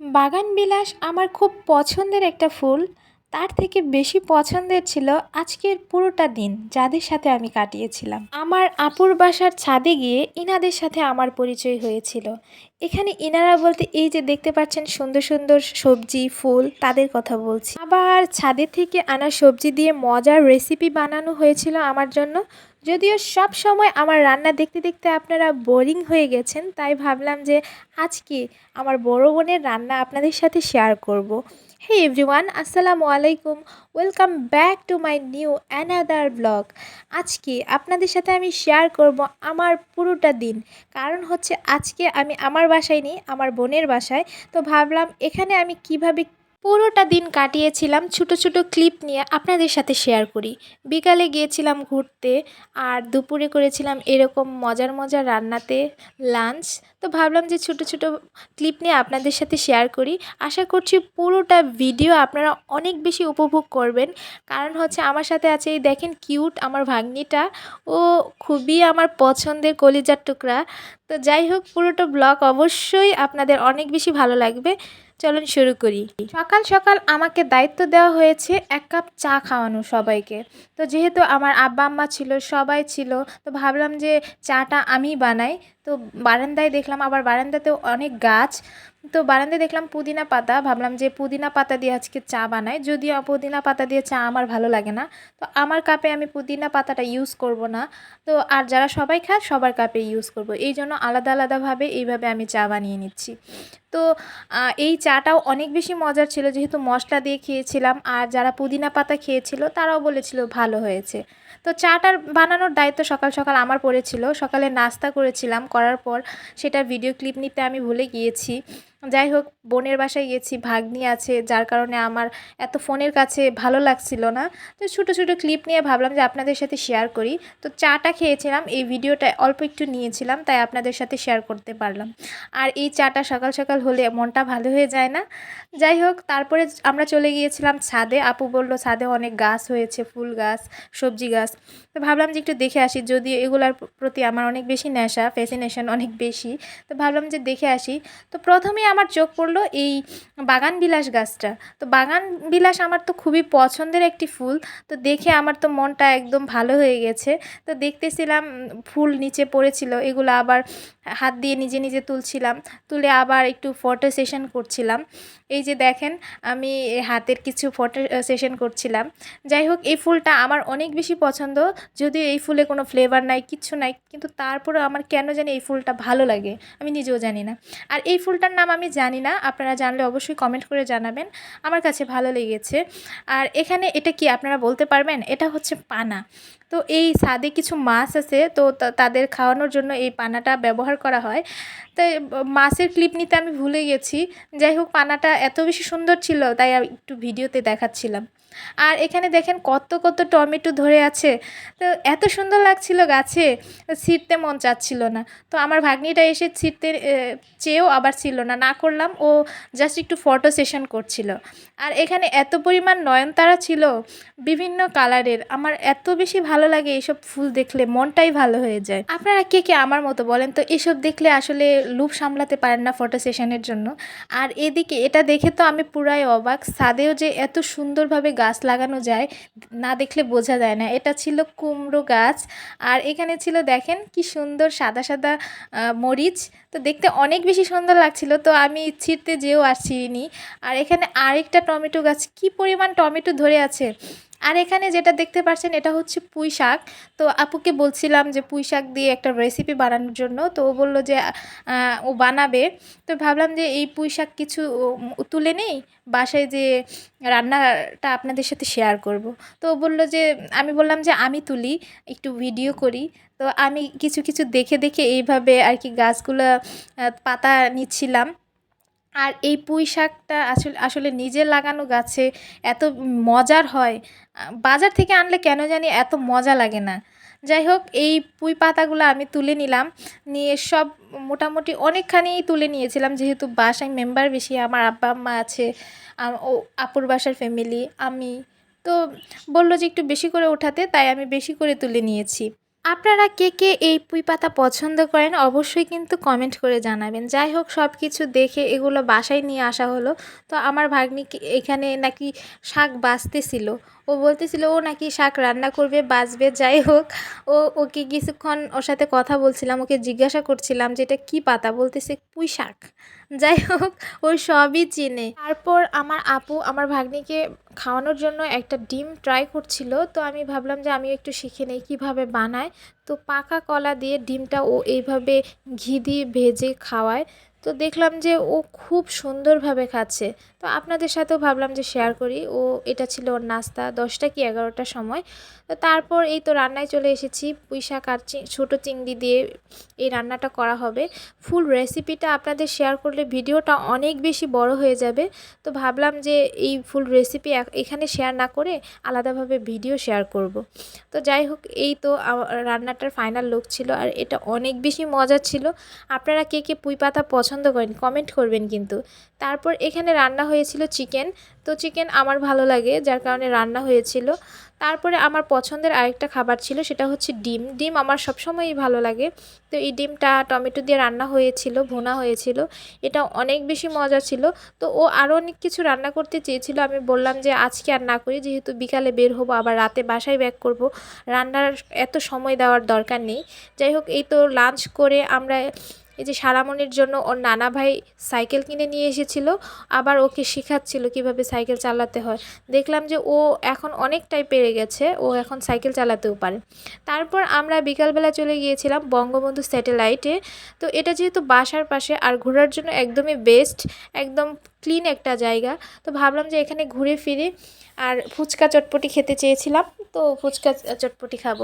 বাগানবিলাস আমার খুব পছন্দের একটা ফুল। তার থেকে বেশি পছন্দের ছিল আজকের পুরোটা দিন যাদের সাথে আমি কাটিয়েছিলাম। আমার আপুর বাসার ছাদে গিয়ে ইনাদের সাথে আমার পরিচয় হয়েছিল। এখানে ইনারা বলতে এই যে দেখতে পাচ্ছেন সুন্দর সুন্দর সবজি, ফুল, তাদের কথা বলছি। আবার ছাদের থেকে আনা সবজি দিয়ে মজার রেসিপি বানানো হয়েছিল আমার জন্য। যদিও সব সময় আমার রান্না দেখতে দেখতে আপনারা বোরিং হয়ে গেছেন, তাই ভাবলাম যে আজকে আমার বড় বোনের রান্না আপনাদের সাথে শেয়ার করব। হে এভরিওয়ান আসসালামু আলাইকুম। Welcome back to my new another blog আজকে আপনাদের সাথে আমি শেয়ার করব আমার পুরোটা দিন। কারণ হচ্ছে আজকে আমি আমার বাসায় নেই, আমার বোনের বাসায়। তো ভাবলাম এখানে আমি কীভাবে পুরোটা দিন কাটিয়েছিলাম ছোট ছোট ক্লিপ নিয়ে আপনাদের সাথে শেয়ার করি। বিকালে গিয়েছিলাম ঘুরতে আর দুপুরে করেছিলাম এরকম মজার মজার রান্নাতে লাঞ্চ। তো ভাবলাম যে ছোট ছোট ক্লিপ নিয়ে আপনাদের সাথে শেয়ার করি। আশা করছি পুরোটা ভিডিও আপনারা অনেক বেশি উপভোগ করবেন। কারণ হচ্ছে আমার সাথে আছে এই দেখেন কিউট আমার ভাগ্নিটা। ও খুবই আমার পছন্দের কলিজার টুকরা। তো যাই হোক, পুরোটা ব্লগ অবশ্যই আপনাদের অনেক বেশি ভালো লাগবে। চলুন শুরু করি। সকাল সকাল আমাকে দায়িত্ব দেওয়া হয়েছে এক কাপ চা খাওয়ানো সবাইকে। তো যেহেতু আমার আব্বা, আম্মা ছিল, সবাই ছিল, তো ভাবলাম যে চাটা আমি বানাই। তো বারান্দায় দেখলাম আবার বারান্দাতেও অনেক গাছ। তো বারান্দায় দেখলাম পুদিনা পাতা, ভাবলাম যে পুদিনা পাতা দিয়ে আজকে চা বানাই। যদিও পুদিনা পাতা দিয়ে চা আমার ভালো লাগে না, তো আমার কাপে আমি পুদিনা পাতাটা ইউজ করব না। তো আর যারা সবাই খায়, সবার কাপে ইউজ করব। এই জন্য আলাদা আলাদাভাবে এইভাবে আমি চা বানিয়ে নিচ্ছি। তো এই চাটাও অনেক বেশি মজার ছিল, যেহেতু মশলা দিয়ে খেয়েছিলাম। আর যারা পুদিনা পাতা খেয়েছিল, তারাও বলেছিল ভালো হয়েছে। তো চাটার বানানোর দায়িত্ব সকাল সকাল আমার পড়েছিল। সকালে নাস্তা করেছিলাম, করার পর সেটার ভিডিও ক্লিপ নিতে আমি ভুলে গিয়েছি। যাই হোক, বোনের বাসায় গেছি, ভাগ্নি আছে, যার কারণে আমার এত ফোনের কাছে ভালো লাগছিল না। তো ছোটো ছোটো ক্লিপ নিয়ে ভাবলাম যে আপনাদের সাথে শেয়ার করি। তো চাটা খেয়েছিলাম, এই ভিডিওটা অল্প একটু নিয়েছিলাম, তাই আপনাদের সাথে শেয়ার করতে পারলাম। আর এই চাটা সকাল সকাল হলে মনটা ভালো হয়ে যায় না। যাই হোক, তারপরে আমরা চলে গিয়েছিলাম ছাদে। আপু বলল, ছাদে অনেক গাছ হয়েছে, ফুল গাছ, সবজি গাছ। তো ভাবলাম যে একটু দেখে আসি, যদি এগুলার প্রতি আমার অনেক বেশি নেশা ফ্যাসিনেশন অনেক বেশি, তো ভাবলাম যে দেখে আসি। তো প্রথমেই আমার চোখ পড়ল এই বাগান বিলাস গাছটা। তো বাগান বিলাস আমার তো খুবই পছন্দের একটি ফুল। তো দেখে আমার তো মনটা একদম ভালো হয়ে গেছে। তো দেখতেছিলাম ফুল নিচে পড়েছিল, এগুলো আবার হাত দিয়ে নিজে নিজে তুলছিলাম। তুলে আবার একটু ফটো সেশন করছিলাম। এই যে দেখেন, আমি হাতের কিছু ফটো সেশন করছিলাম। যাই হোক, এই ফুলটা আমার অনেক বেশি পছন্দ। যদিও এই ফুলে কোনো ফ্লেভার নাই, কিচ্ছু নাই, কিন্তু তারপরেও আমার কেন জানি এই ফুলটা ভালো লাগে, আমি নিজেও জানি না। আর এই ফুলটার নাম আমি জানি না, আপনারা জানলে অবশ্যই কমেন্ট করে জানাবেন। আমার কাছে ভালো লেগেছে। আর এখানে এটা কি আপনারা বলতে পারবেন? এটা হচ্ছে পানা। তো এই ছাদে কিছু মাছ আছে, তো তাদের খাওয়ানোর জন্য এই পানাটা ব্যবহার করা হয়। তাই মাছের ক্লিপ নিতে আমি ভুলে গেছি। যাই হোক, পানাটা এত বেশি সুন্দর ছিল, তাই একটু ভিডিওতে দেখাচ্ছিলাম। আর এখানে দেখেন কত কত টমেটো ধরে আছে। তো এত সুন্দর লাগছিল গাছে, ছিঁড়তে মন চাচ্ছিল না। তো আমার ভাগ্নিটা এসে ছিঁড়তে চেয়েও আবার ছিল না না করলাম। ও জাস্ট একটু ফটো সেশন করছিল। আর এখানে এত পরিমাণ নয়নতারা ছিল, বিভিন্ন কালারের আমার এত বেশি ভালো লাগে এইসব ফুল দেখলে, মনটাই ভালো হয়ে যায়। আপনারা কে কে আমার মতো বলেন? তো এসব দেখলে আসলে লুপ সামলাতে পারেন না ফটো সেশনের জন্য। আর এদিকে এটা দেখে তো আমি পুরাই অবাক, ছাদেও যে এত সুন্দরভাবে গাছ লাগানো যায়, না দেখলে বোঝা যায় না। এটা ছিল কুমড়ো গাছ, আর এখানে ছিল দেখেন কি সুন্দর সাদা সাদা মরিচ। তো দেখতে অনেক বেশি সুন্দর লাগছিল, তো আমি ছিঁড়তে যেও আসছিনি আর এখানে আরেকটা টমেটো গাছ, কি পরিমাণ টমেটো ধরে আছে? আর এখানে যেটা দেখতে পাচ্ছেন এটা হচ্ছে পুঁই শাক। তো আপুকে বলছিলাম যে পুঁই শাক দিয়ে একটা রেসিপি বানানোর জন্য। তো ও বলল যে ও বানাবে। তো ভাবলাম যে এই পুঁই শাক কিছু তুলে নেই, বাসায় যে রান্নাটা আপনাদের সাথে শেয়ার করব। তো ও বলল যে, আমি বললাম যে আমি তুলি, একটু ভিডিও করি। তো আমি কিছু কিছু দেখে দেখে এইভাবে আর কি গাছগুলো পাতা নিচ্ছিলাম। আর এই পুঁই শাকটা আসলে আসলে নিজে লাগানো গাছে এত মজার হয়, বাজার থেকে আনলে কেন জানি এত মজা লাগে না। যাই হোক, এই পুঁই পাতাগুলো আমি তুলে নিলাম, নিয়ে সব মোটামুটি অনেকখানিই তুলে নিয়েছিলাম, যেহেতু বাসায় মেম্বার বেশি, আমার আব্বা আম্মা আছে ও আপুর বাসার ফ্যামিলি আমি। তো বলল যে একটু বেশি করে ওঠাতে, তাই আমি বেশি করে তুলে নিয়েছি। আপনারা কে কে এই পুঁই পাতা পছন্দ করেন অবশ্যই কিন্তু কমেন্ট করে জানাবেন। যাই হোক সব কিছু দেখে এগুলো বাসায় নিয়ে আসা হলো। তো আমার ভাগ্নি এখানে নাকি শাক বাছতেছিল ও বলতেছিল, ও নাকি শাক রান্না করবে, বাঁচবে। যাই হোক, ও, ওকে কিছুক্ষণ ওর সাথে কথা বলছিলাম, ওকে জিজ্ঞাসা করছিলাম যে এটা কী পাতা? বলতেছে পুঁই শাক। যাই হোক ওই সবই চিনে। তারপর আমার আপু আমার ভাগ্নিকে খাওয়ানোর জন্য একটা ডিম ট্রাই করছিল, তো আমি ভাবলাম যে আমি একটু শিখে নেই কীভাবে বানায়। তো পাকা কলা দিয়ে ডিমটা ও এইভাবে ঘি দিয়ে ভেজে খাওয়ায়। তো দেখলাম যে ও খুব সুন্দরভাবে খাচ্ছে। তো আপনাদের সাথেও ভাবলাম যে শেয়ার করি। ও, এটা ছিল ওর নাস্তা, দশটা কি এগারোটার সময়। তো তারপর এই তো রান্নায় চলে এসেছি, পুঁই শাক আর ছোটো চিংড়ি দিয়ে এই রান্নাটা করা হবে। ফুল রেসিপিটা আপনাদের শেয়ার করলে ভিডিওটা অনেক বেশি বড় হয়ে যাবে। তো ভাবলাম যে এই ফুল রেসিপি এখানে শেয়ার না করে আলাদাভাবে ভিডিও শেয়ার করব। তো যাই হোক, এই তো রান্নাটার ফাইনাল লুক ছিল আর এটা অনেক বেশি মজার ছিল। আপনারা কে কে পুঁই পাতা পছন্দ করেন কমেন্ট করবেন কিন্তু। তারপর এখানে রান্না হয়েছিল চিকেন। তো চিকেন আমার ভালো লাগে, যার কারণে রান্না হয়েছিল। তারপরে আমার পছন্দের আরেকটা খাবার ছিল, সেটা হচ্ছে ডিম। ডিম আমার সবসময়ই ভালো লাগে। তো এই ডিমটা টমেটো দিয়ে রান্না হয়েছিল, ভুনা হয়েছিল। এটা অনেক বেশি মজা ছিল। তো ও আরও অনেক কিছু রান্না করতে চেয়েছিল। আমি বললাম যে, আজকে আর না করি, যেহেতু বিকালে বের হব, আবার রাতে বাসায় ব্যাক করব। রান্নার এত সময় দেওয়ার দরকার নেই। যাই হোক, এই তো লাঞ্চ করে আমরা এই যে সারামণির জন্য ওর নানা ভাই সাইকেল কিনে নিয়ে এসেছিল, আবার ওকে শেখাচ্ছিল কীভাবে সাইকেল চালাতে হয়। দেখলাম যে ও এখন অনেকটাই পেরে গেছে, ও এখন সাইকেল চালাতেও পারে। তারপর আমরা বিকালবেলা চলে গিয়েছিলাম বঙ্গবন্ধু স্যাটেলাইটে। তো এটা যেহেতু বাসার পাশে আর ঘোরার জন্য একদমই বেস্ট একদম ক্লিন একটা জায়গা। তো ভাবলাম যে এখানে ঘুরে ফিরে আর ফুচকা চটপটি খেতে চেয়েছিলাম, তো ফুচকা চটপটি খাব।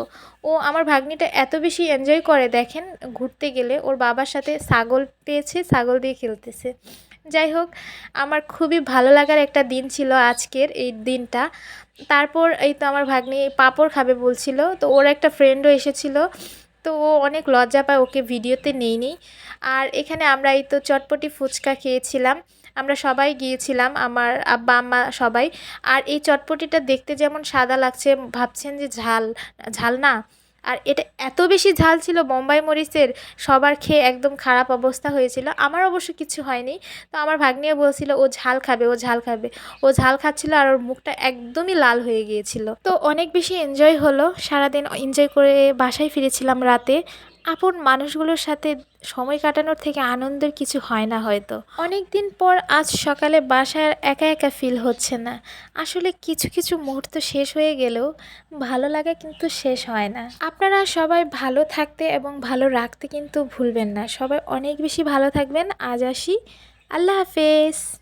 ও আমার ভাগ্নিটা এত বেশি এনজয় করে, দেখেন ঘুরতে গেলে ওর বাবার সাথে ছাগল পেয়েছে, ছাগল দিয়ে খেলতেছে। যাই হোক, আমার খুবই ভালো লাগার একটা দিন ছিল আজকের এই দিনটা। তারপর এই তো আমার ভাগ্নি পাঁপড় খাবে বলছিল, তো ওর একটা ফ্রেন্ডও এসেছিল, তো ও অনেক লজ্জা পায়, ওকে ভিডিওতে নেইনি আর এখানে আমরা এই তো চটপটি ফুচকা খেয়েছিলাম। আমরা সবাই গিয়েছিলাম, আমার আব্বা, আম্মা সবাই। আর এই চটপটিটা দেখতে যেমন সাদা লাগছে, ভাবছেন যে ঝাল ঝাল না। আর এটা এত বেশি ঝাল ছিল বোম্বাই মরিচের, সবার খেয়ে একদম খারাপ অবস্থা হয়েছিল। আমার অবশ্য কিছু হয়নি। তো আমার ভাগ্নিও বলছিল, ও ঝাল খাবে, ও ঝাল খাবে। ও ঝাল খাচ্ছিল আর ওর মুখটা একদমই লাল হয়ে গিয়েছিল। তো অনেক বেশি এনজয় হলো। সারাদিন এনজয় করে বাসায় ফিরেছিলাম রাতে। আপন মানুষগুলোর সাথে সময় কাটানোর থেকে আনন্দের কিছু হয় না হয়তো। অনেক দিন পর আজ সকালে বাসায় একা একা ফিল হচ্ছে না। আসলে কিছু কিছু মুহূর্ত শেষ হয়ে গেলেও ভালো লাগা কিন্তু শেষ হয় না। আপনারা সবাই ভালো থাকতে এবং ভালো রাখতে কিন্তু ভুলবেন না। সবাই অনেক বেশি ভালো থাকবেন। আজ আসি। আল্লাহ হাফেজ।